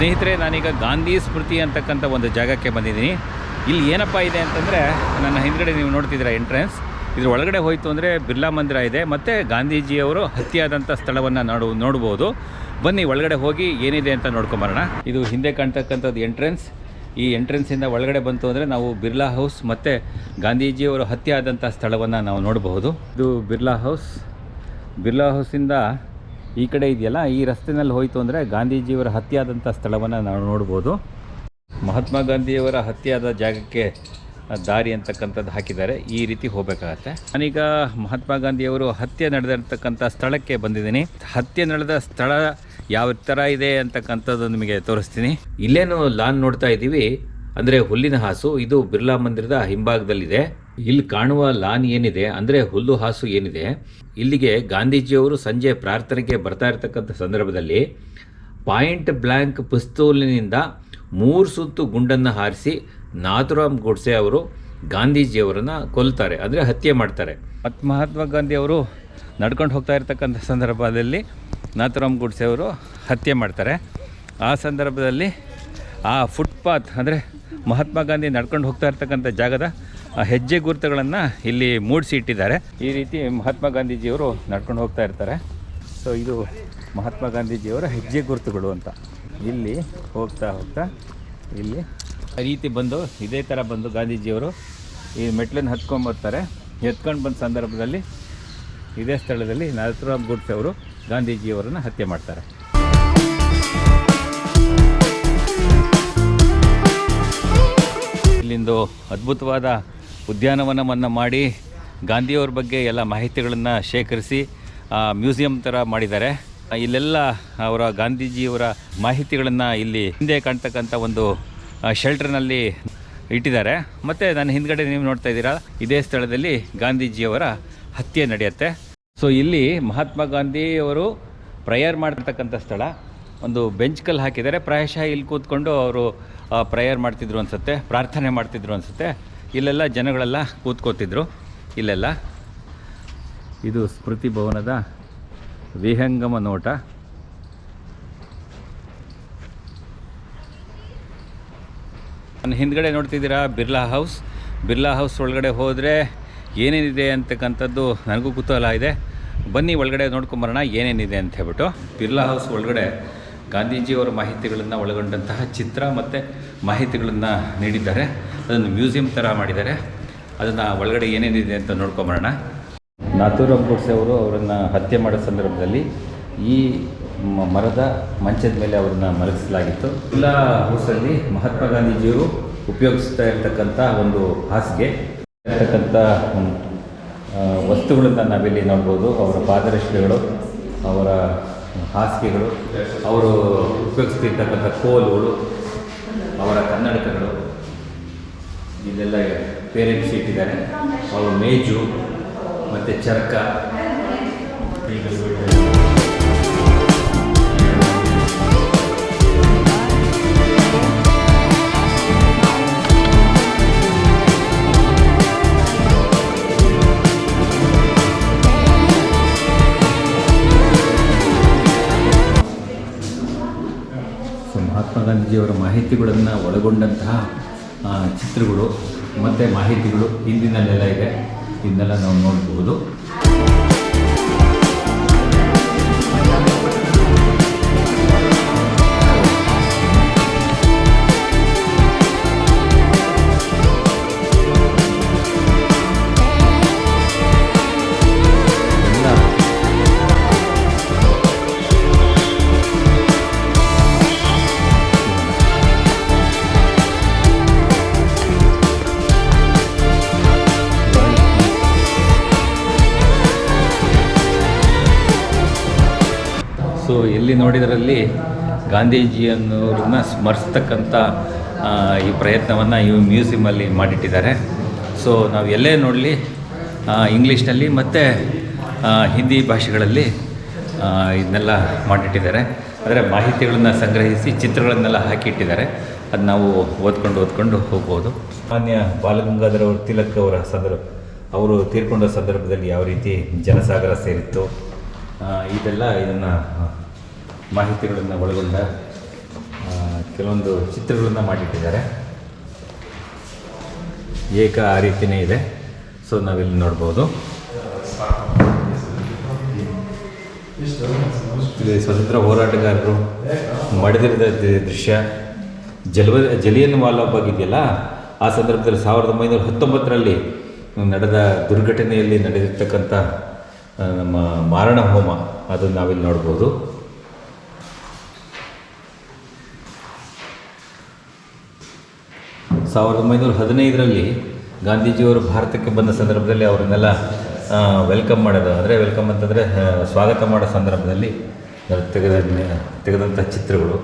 ಸ್ನೇಹಿತರೆ, ನಾನೀಗ ಗಾಂಧಿ ಸ್ಮೃತಿ ಅಂತಕ್ಕಂಥ ಒಂದು ಜಾಗಕ್ಕೆ ಬಂದಿದ್ದೀನಿ. ಇಲ್ಲಿ ಏನಪ್ಪ ಇದೆ ಅಂತಂದರೆ, ನನ್ನ ಹಿಂದ್ಗಡೆ ನೀವು ನೋಡ್ತಿದ್ದೀರಾ ಎಂಟ್ರೆನ್ಸ್ ಇದ್ರ ಒಳಗಡೆ ಹೋಯಿತು ಅಂದರೆ ಬಿರ್ಲಾ ಮಂದಿರ ಇದೆ. ಮತ್ತು ಗಾಂಧೀಜಿಯವರು ಹತ್ಯೆಯಾದಂಥ ಸ್ಥಳವನ್ನು ನೋಡು, ನೋಡ್ಬೋದು. ಬನ್ನಿ, ಒಳಗಡೆ ಹೋಗಿ ಏನಿದೆ ಅಂತ ನೋಡ್ಕೊಂಬರೋಣ. ಇದು ಹಿಂದೆ ಕಾಣ್ತಕ್ಕಂಥದ್ದು ಎಂಟ್ರೆನ್ಸ್ ಈ ಎಂಟ್ರೆನ್ಸಿಂದ ಒಳಗಡೆ ಬಂತು ಅಂದರೆ ನಾವು ಬಿರ್ಲಾ ಹೌಸ್ ಮತ್ತು ಗಾಂಧೀಜಿಯವರು ಹತ್ಯೆ ಆದಂಥ ಸ್ಥಳವನ್ನು ನಾವು ನೋಡಬಹುದು. ಇದು ಬಿರ್ಲಾ ಹೌಸ್ ಬಿರ್ಲಾ ಹೌಸಿಂದ ಈ ಕಡೆ ಇದೆಯಲ್ಲ, ಈ ರಸ್ತೆನಲ್ಲಿ ಹೋಯಿತು ಅಂದರೆ ಗಾಂಧೀಜಿಯವರ ಹತ್ಯೆಯಾದಂಥ ಸ್ಥಳವನ್ನು ನಾವು ನೋಡ್ಬೋದು. ಮಹಾತ್ಮ ಗಾಂಧಿಯವರ ಹತ್ಯೆಯಾದ ಜಾಗಕ್ಕೆ ದಾರಿ ಅಂತಕ್ಕಂಥದ್ದು ಹಾಕಿದ್ದಾರೆ. ಈ ರೀತಿ ಹೋಗಬೇಕಾಗತ್ತೆ. ನಾನೀಗ ಮಹಾತ್ಮ ಗಾಂಧಿಯವರು ಹತ್ಯೆ ನಡೆದಿರ್ತಕ್ಕಂಥ ಸ್ಥಳಕ್ಕೆ ಬಂದಿದ್ದೀನಿ. ಹತ್ಯೆ ನಡೆದ ಸ್ಥಳ ಯಾವ ಥರ ಇದೆ ಅಂತಕ್ಕಂಥದ್ದು ನಿಮಗೆ ತೋರಿಸ್ತೀನಿ. ಇಲ್ಲೇನು ಲಾನ್ ನೋಡ್ತಾ ಇದ್ದೀವಿ. ಅಂದರೆ ಹುಲ್ಲಿನ ಹಾಸು, ಇದು ಬಿರ್ಲಾ ಮಂದಿರದ ಹಿಂಭಾಗದಲ್ಲಿದೆ. ಇಲ್ಲಿ ಕಾಣುವ ಲಾನ್ ಏನಿದೆ ಅಂದರೆ ಹುಲ್ಲು ಹಾಸು ಏನಿದೆ. ಇಲ್ಲಿಗೆ ಗಾಂಧೀಜಿಯವರು ಸಂಜೆ ಪ್ರಾರ್ಥನೆಗೆ ಬರ್ತಾ ಇರತಕ್ಕಂಥ ಸಂದರ್ಭದಲ್ಲಿ ಪಾಯಿಂಟ್ ಬ್ಲ್ಯಾಂಕ್ ಪಿಸ್ತೂಲಿನಿಂದ ಮೂರು ಸುತ್ತು ಗುಂಡನ್ನು ಹಾರಿಸಿ ನಾಥುರಾಮ್ ಗೋಡ್ಸೆ ಅವರು ಗಾಂಧೀಜಿಯವರನ್ನು ಕೊಲ್ತಾರೆ, ಅಂದರೆ ಹತ್ಯೆ ಮಾಡ್ತಾರೆ. ಮತ್ತು ಮಹಾತ್ಮ ಗಾಂಧಿ ಅವರು ನಡ್ಕೊಂಡು ಹೋಗ್ತಾ ಇರ್ತಕ್ಕಂಥ ಸಂದರ್ಭದಲ್ಲಿ ನಾಥುರಾಮ್ ಗೋಡ್ಸೆ ಅವರು ಹತ್ಯೆ ಮಾಡ್ತಾರೆ. ಆ ಸಂದರ್ಭದಲ್ಲಿ ಆ ಫುಟ್ಪಾತ್ ಅಂದರೆ ಮಹಾತ್ಮ ಗಾಂಧಿ ನಡ್ಕೊಂಡು ಹೋಗ್ತಾ ಇರ್ತಕ್ಕಂಥ ಜಾಗದ ಹೆಜ್ಜೆ ಗುರುತುಗಳನ್ನು ಇಲ್ಲಿ ಮೂಡಿಸಿ ಇಟ್ಟಿದ್ದಾರೆ ಈ ರೀತಿ ಮಹಾತ್ಮ ಗಾಂಧೀಜಿಯವರು ನಡ್ಕೊಂಡು ಹೋಗ್ತಾ ಇರ್ತಾರೆ. ಸೊ ಇದು ಮಹಾತ್ಮ ಗಾಂಧೀಜಿಯವರ ಹೆಜ್ಜೆ ಗುರುತುಗಳು ಅಂತ. ಇಲ್ಲಿ ಹೋಗ್ತಾ ಹೋಗ್ತಾ ಇಲ್ಲಿ ಆ ರೀತಿ ಬಂದು, ಇದೇ ಥರ ಬಂದು ಗಾಂಧೀಜಿಯವರು ಈ ಮೆಟ್ಲನ್ನು ಹತ್ಕೊಂಡ್ಬರ್ತಾರೆ ಎತ್ಕೊಂಡು ಬಂದ ಸಂದರ್ಭದಲ್ಲಿ ಇದೇ ಸ್ಥಳದಲ್ಲಿ ನರಸರಾಮ್ ಗುಡ್ಸೆ ಅವರು ಗಾಂಧೀಜಿಯವರನ್ನು ಹತ್ಯೆ ಮಾಡ್ತಾರೆ. ಇಲ್ಲಿಂದು ಅದ್ಭುತವಾದ ಉದ್ಯಾನವನವನ್ನು ಮಾಡಿ ಗಾಂಧಿಯವ್ರ ಬಗ್ಗೆ ಎಲ್ಲ ಮಾಹಿತಿಗಳನ್ನು ಶೇಖರಿಸಿ ಮ್ಯೂಸಿಯಂ ಥರ ಮಾಡಿದ್ದಾರೆ. ಇಲ್ಲೆಲ್ಲ ಅವರ ಗಾಂಧೀಜಿಯವರ ಮಾಹಿತಿಗಳನ್ನು ಇಲ್ಲಿ ಹಿಂದೆ ಕಾಣ್ತಕ್ಕಂಥ ಒಂದು ಶೆಲ್ಟರ್ನಲ್ಲಿ ಇಟ್ಟಿದ್ದಾರೆ. ಮತ್ತು ನನ್ನ ಹಿಂದ್ಗಡೆ ನೀವು ನೋಡ್ತಾ ಇದ್ದೀರಾ, ಇದೇ ಸ್ಥಳದಲ್ಲಿ ಗಾಂಧೀಜಿಯವರ ಹತ್ಯೆ ನಡೆಯುತ್ತೆ. ಸೊ ಇಲ್ಲಿ ಮಹಾತ್ಮ ಗಾಂಧಿಯವರು ಪ್ರೇಯರ್ ಮಾಡ್ತಕ್ಕಂಥ ಸ್ಥಳ. ಒಂದು ಬೆಂಚ್ ಕಲ್ಲು ಹಾಕಿದ್ದಾರೆ. ಪ್ರಾಯಶಃ ಇಲ್ಲಿ ಕೂತ್ಕೊಂಡು ಅವರು ಪ್ರೇಯರ್ ಮಾಡ್ತಿದ್ರು ಅನಿಸುತ್ತೆ, ಪ್ರಾರ್ಥನೆ ಮಾಡ್ತಿದ್ರು ಅನಿಸುತ್ತೆ. ಇಲ್ಲೆಲ್ಲ ಜನಗಳೆಲ್ಲ ಕೂತ್ಕೋತಿದ್ರು. ಇಲ್ಲೆಲ್ಲ. ಇದು ಸ್ಮೃತಿ ಭವನದ ವಿಹಂಗಮ ನೋಟ. ನಾನು ಹಿಂದ್ಗಡೆ ನೋಡ್ತಿದ್ದೀರಾ ಬಿರ್ಲಾ ಹೌಸ್. ಬಿರ್ಲಾ ಹೌಸ್ ಒಳಗಡೆ ಹೋದರೆ ಏನೇನಿದೆ ಅಂತಕ್ಕಂಥದ್ದು ನನಗೂ ಕುತೂಹಲ ಇದೆ. ಬನ್ನಿ ಒಳಗಡೆ ನೋಡ್ಕೊಂಬರೋಣ ಏನೇನಿದೆ ಅಂತ ಹೇಳ್ಬಿಟ್ಟು. ಬಿರ್ಲಾ ಹೌಸ್ ಒಳಗಡೆ ಗಾಂಧೀಜಿಯವರ ಮಾಹಿತಿಗಳನ್ನು ಒಳಗೊಂಡಂತಹ ಚಿತ್ರ ಮತ್ತು ಮಾಹಿತಿಗಳನ್ನು ನೀಡಿದ್ದಾರೆ. ಅದನ್ನು ಮ್ಯೂಸಿಯಂ ಥರ ಮಾಡಿದ್ದಾರೆ. ಅದನ್ನು ಒಳಗಡೆ ಏನೇನಿದೆ ಅಂತ ನೋಡ್ಕೊಂಬರೋಣ. ನಾಥೂರಾಮ್ ಗೋಡ್ಸೆ ಅವರು ಅವರನ್ನು ಹತ್ಯೆ ಮಾಡೋ ಸಂದರ್ಭದಲ್ಲಿ ಈ ಮರದ ಮಂಚದ ಮೇಲೆ ಅವರನ್ನು ಮಲಗಿಸಲಾಗಿತ್ತು ಎಲ್ಲ ಹೌಸಲ್ಲಿ ಮಹಾತ್ಮ ಗಾಂಧೀಜಿಯವರು ಉಪಯೋಗಿಸ್ತಾ ಇರ್ತಕ್ಕಂಥ ಒಂದು ಹಾಸಿಗೆ. ಇರ್ತಕ್ಕಂಥ ವಸ್ತುಗಳನ್ನು ನಾವಿಲ್ಲಿ ನೋಡ್ಬೋದು. ಅವರ ಪಾದರಕ್ಷೆಗಳು, ಅವರ ಹಾಸಿಗೆಗಳು ಅವರು ಉಪಯೋಗಿಸ್ತಿರ್ತಕ್ಕಂಥ ಕೋಲುಗಳು ಅವರ ಕನ್ನಡಕಗಳು ಇದೆಲ್ಲ ಪೇರೆಂಟ್ಸ್ ಇಟ್ಟಿದ್ದಾರೆ ಅವರು ಮೇಜು ಮತ್ತು ಚರಕ. ಗಾಂಧೀಜಿಯವರ ಮಾಹಿತಿಗಳನ್ನು ಒಳಗೊಂಡಂತಹ ಚಿತ್ರಗಳು ಮತ್ತು ಮಾಹಿತಿಗಳು ಹಿಂದಿನಲ್ಲೆಲ್ಲ ಇದೆ. ಇದನ್ನೆಲ್ಲ ನಾವು ನೋಡಬಹುದು ಎಲ್ಲಿ ನೋಡಿದರಲ್ಲಿ ಗಾಂಧೀಜಿಯನ್ನೋರನ್ನ ಸ್ಮರಿಸ್ತಕ್ಕಂಥ ಈ ಪ್ರಯತ್ನವನ್ನು ಈ ಮ್ಯೂಸಿಯಮಲ್ಲಿ ಮಾಡಿಟ್ಟಿದ್ದಾರೆ. ಸೊ ನಾವು ಎಲ್ಲೇ ನೋಡಲಿ ಇಂಗ್ಲೀಷ್ನಲ್ಲಿ ಮತ್ತು ಹಿಂದಿ ಭಾಷೆಗಳಲ್ಲಿ ಇದನ್ನೆಲ್ಲ ಮಾಡಿಟ್ಟಿದ್ದಾರೆ. ಅಂದರೆ ಮಾಹಿತಿಗಳನ್ನು ಸಂಗ್ರಹಿಸಿ ಚಿತ್ರಗಳನ್ನೆಲ್ಲ ಹಾಕಿಟ್ಟಿದ್ದಾರೆ. ಅದು ನಾವು ಓದ್ಕೊಂಡು ಓದ್ಕೊಂಡು ಹೋಗ್ಬೋದು. ಮಾನ್ಯ ಬಾಲಗಂಗಾಧರ ತಿಲಕ್ ಅವರ ಸಂದರ್ಭ, ಅವರು ತೀರ್ಕೊಂಡ ಸಂದರ್ಭದಲ್ಲಿ ಯಾವ ರೀತಿ ಜನಸಾಗರ ಸೇರಿತ್ತು? ಇದೆಲ್ಲ ಇದನ್ನು ಮಾಹಿತಿಗಳನ್ನು ಒಳಗೊಂಡ ಕೆಲವೊಂದು ಚಿತ್ರಗಳನ್ನು ಮಾಡಿಟ್ಟಿದ್ದಾರೆ. ಏಕ ಆ ರೀತಿಯೇ ಇದೆ. ಸೊ, ನಾವಿಲ್ಲಿ ನೋಡ್ಬೋದು. ಸ್ವತಂತ್ರ ಹೋರಾಟಗಾರರು ಮಡಿದಿರದ ದೃಶ್ಯ. ಜಲ್ವ, ಜಲಿಯನ್ ವಾಲಾಬಾಗ್ ಇದೆಯಲ್ಲ ಆ ಸಂದರ್ಭದಲ್ಲಿ ಸಾವಿರದ ಒಂಬೈನೂರ ಹತ್ತೊಂಬತ್ತರಲ್ಲಿ ನಡೆದ ದುರ್ಘಟನೆಯಲ್ಲಿ ನಡೆದಿರ್ತಕ್ಕಂಥ ನಮ್ಮ ಮಾರಣ ಹೋಮ ಅದನ್ನು ನಾವಿಲ್ಲಿ ನೋಡ್ಬೋದು. ಸಾವಿರದ ಒಂಬೈನೂರ ಹದಿನೈದರಲ್ಲಿ ಗಾಂಧೀಜಿಯವರು ಭಾರತಕ್ಕೆ ಬಂದ ಸಂದರ್ಭದಲ್ಲಿ ಅವರನ್ನೆಲ್ಲ ವೆಲ್ಕಮ್ ಮಾಡೋದು ಅಂದರೆ ವೆಲ್ಕಮ್ ಅಂತಂದರೆ ಸ್ವಾಗತ ಮಾಡೋ ಸಂದರ್ಭದಲ್ಲಿ ತೆಗೆದ ತೆಗೆದಂಥ ಚಿತ್ರಗಳು.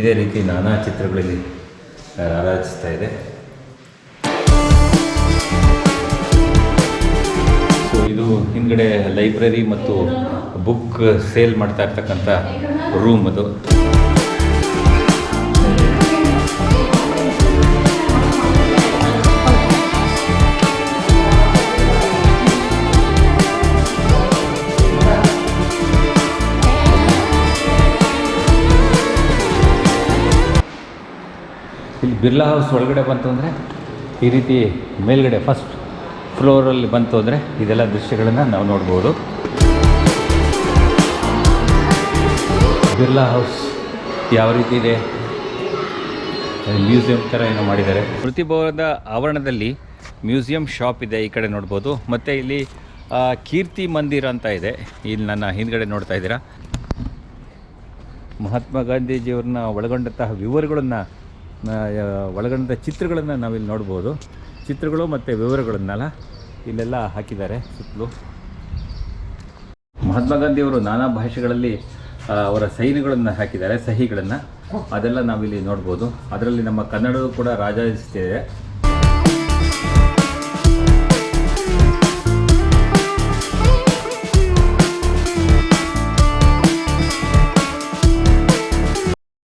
ಇದೇ ರೀತಿ ನಾನಾ ಚಿತ್ರಗಳಲ್ಲಿ ಆರಾಧಿಸ್ತಾ ಇದೆ. ಸೊ ಇದು ಹಿಂದ್ಗಡೆ ಲೈಬ್ರರಿ ಮತ್ತು ಬುಕ್ ಸೇಲ್ ಮಾಡ್ತಾ ಇರ್ತಕ್ಕಂಥ ರೂಮ್ ಅದು. ಬಿರ್ಲಾ ಹೌಸ್ ಒಳಗಡೆ ಬಂತು ಅಂದರೆ ಈ ರೀತಿ ಮೇಲ್ಗಡೆ ಫಸ್ಟ್ ಫ್ಲೋರಲ್ಲಿ ಬಂತು ಅಂದರೆ ಇದೆಲ್ಲ ದೃಶ್ಯಗಳನ್ನು ನಾವು ನೋಡ್ಬೋದು. ಬಿರ್ಲಾ ಹೌಸ್ ಯಾವ ರೀತಿ ಇದೆ? ಮ್ಯೂಸಿಯಂ ಥರ ಏನೋ ಮಾಡಿದ್ದಾರೆ. ಪ್ರತಿಭವನದ ಆವರಣದಲ್ಲಿ ಮ್ಯೂಸಿಯಂ ಶಾಪ್ ಇದೆ ಈ ಕಡೆ ನೋಡ್ಬೋದು. ಮತ್ತು ಇಲ್ಲಿ ಕೀರ್ತಿ ಮಂದಿರ ಅಂತ ಇದೆ. ಇಲ್ಲಿ ನನ್ನ ಹಿಂದ್ಗಡೆ ನೋಡ್ತಾ ಇದ್ದೀರಾ. ಮಹಾತ್ಮ ಗಾಂಧೀಜಿಯವ್ರನ್ನ ಒಳಗೊಂಡಂತಹ ವಿವರಗಳನ್ನು ಒಳಗೊಂಡ ಚಿತ್ರಗಳನ್ನು ನಾವಿಲ್ಲಿ ನೋಡ್ಬೋದು. ಚಿತ್ರಗಳು ಮತ್ತು ವಿವರಗಳನ್ನೆಲ್ಲ ಇಲ್ಲೆಲ್ಲ ಹಾಕಿದ್ದಾರೆ ಸುತ್ತಲೂ. ಮಹಾತ್ಮ ಗಾಂಧಿಯವರು ನಾನಾ ಭಾಷೆಗಳಲ್ಲಿ ಅವರ ಸೈನ್ಯಗಳನ್ನು ಹಾಕಿದ್ದಾರೆ, ಸಹಿಗಳನ್ನು. ಅದೆಲ್ಲ ನಾವಿಲ್ಲಿ ನೋಡ್ಬೋದು. ಅದರಲ್ಲಿ ನಮ್ಮ ಕನ್ನಡವೂ ಕೂಡ ರಾಜಾಯಿಸ್ತಿದೆ